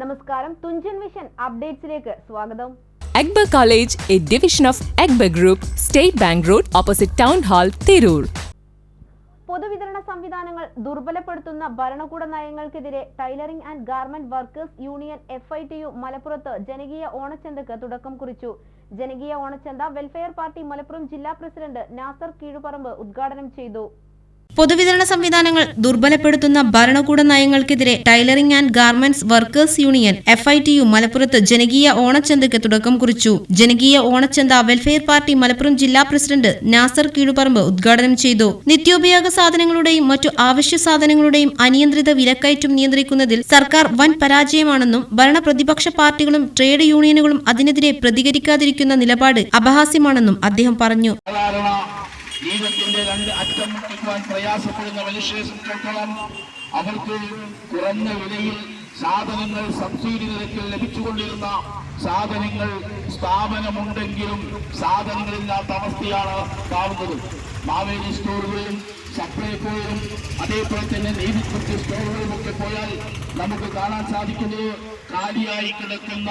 നമസ്കാരം. തുഞ്ചൻ മിഷൻ അപ്ഡേറ്റ്സിലേക്ക് സ്വാഗതം. എഗ്ബ college A division of എഗ്ബ group state bank road opposite town hall Tirur. പൊതുവിതരണ സംവിധാനങ്ങൾ ദുർബലപ്പെടുത്തുന്ന ഭരണകൂട നയങ്ങൾക്കെതിരെ tailoring and garment workers union F I T U മലപ്പുറത്ത് ജനകീയ ഓണച്ചന്തക്ക് തുടക്കം കുറിച്ചു. ജനകീയ ഓണച്ചന്ത വെൽഫെയർ പാർട്ടി മലപ്പുറം ജില്ലാ പ്രസിഡന്റ് നാസർ കീഴുപറമ്പ് ഉദ്ഘാടനം ചെയ്തു. പൊതുവിതരണ സംവിധാനങ്ങൾ ദുർബലപ്പെടുത്തുന്ന ഭരണകൂട നയങ്ങൾക്കെതിരെ tailoring and garments workers union F I T U മലപ്പുറത്ത് ജനകീയ ഓണച്ചന്തയ്ക്ക് തുടക്കം കുറിച്ചു. ജനകീയ ഓണച്ചന്ത വെൽഫെയർ പാർട്ടി മലപ്പുറം ജില്ലാ പ്രസിഡന്റ് നാസർ കീഴുപറമ്പ് ഉദ്ഘാടനം ചെയ്തു. നിത്യോപയോഗ സാധനങ്ങളുടെയും മറ്റു ആവശ്യ സാധനങ്ങളുടെയും അനിയന്ത്രിത വിലക്കയറ്റം നിയന്ത്രിക്കുന്നതിൽ സർക്കാർ വൻ പരാജയമാണെന്നും ഭരണപ്രതിപക്ഷ പാർട്ടികളും ട്രേഡ് യൂണിയനുകളും അതിനെതിരെ പ്രതികരിക്കാതിരിക്കുന്ന നിലപാട് അപഹാസ്യമാണെന്നും അദ്ദേഹം പറഞ്ഞു. ജീവിതത്തിന്റെ രണ്ട് അറ്റം മുട്ടിക്കുവാൻ പ്രയാസപ്പെടുന്ന മനുഷ്യരെ സംബന്ധിച്ചിടത്തോളം അവർക്ക് കുറഞ്ഞ വിലയിൽ സാധനങ്ങൾ സബ്സിഡി നിരക്കിൽ ലഭിച്ചുകൊണ്ടിരുന്ന സാധനങ്ങൾ സ്ഥാപനമുണ്ടെങ്കിലും സാധനങ്ങളില്ലാത്ത അവസ്ഥയാണ് കാണുന്നത്. മാവേലി സ്റ്റോറുകളിലും സപ്ലൈകോയിലും അതേപോലെ തന്നെ നീതിക്കുറ്റി സ്റ്റോറുകളും ഒക്കെ പോയാൽ നമുക്ക് കാണാൻ സാധിക്കുന്നത് കാലിയായി കിടക്കുന്ന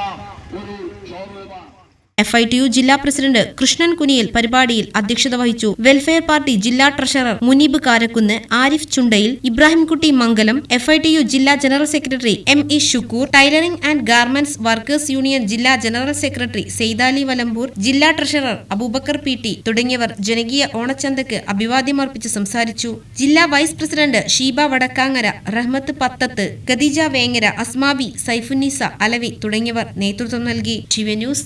ഒരു ഷോറൂമാണ്. എഫ് ഐ ടി യു ജില്ലാ പ്രസിഡന്റ് കൃഷ്ണൻ കുനിയൽ പരിപാടിയിൽ അധ്യക്ഷത വഹിച്ചു. വെൽഫെയർ പാർട്ടി ജില്ലാ treasurer Muneeb Karakkunnu Arif Chundayil Ibrahimkutty Mangalam F I T U ജില്ലാ general secretary M E Shukkur tailoring and garments workers union ജില്ലാ ജനറൽ സെക്രട്ടറി സെയ്താലി വലമ്പൂർ ജില്ലാ ട്രഷറർ അബൂബക്കർ പി ടി തുടങ്ങിയവർ ജനകീയ ഓണച്ചന്തക്ക് അഭിവാദ്യമർപ്പിച്ച് സംസാരിച്ചു. ജില്ലാ വൈസ് പ്രസിഡന്റ് ഷീബ വടക്കാങ്ങര റഹ്മത്ത് പത്തത്ത് ഖദീജ വേങ്ങര അസ്മാബി സൈഫുന്നീസ അലവി തുടങ്ങിയവർ നേതൃത്വം നൽകി. TV news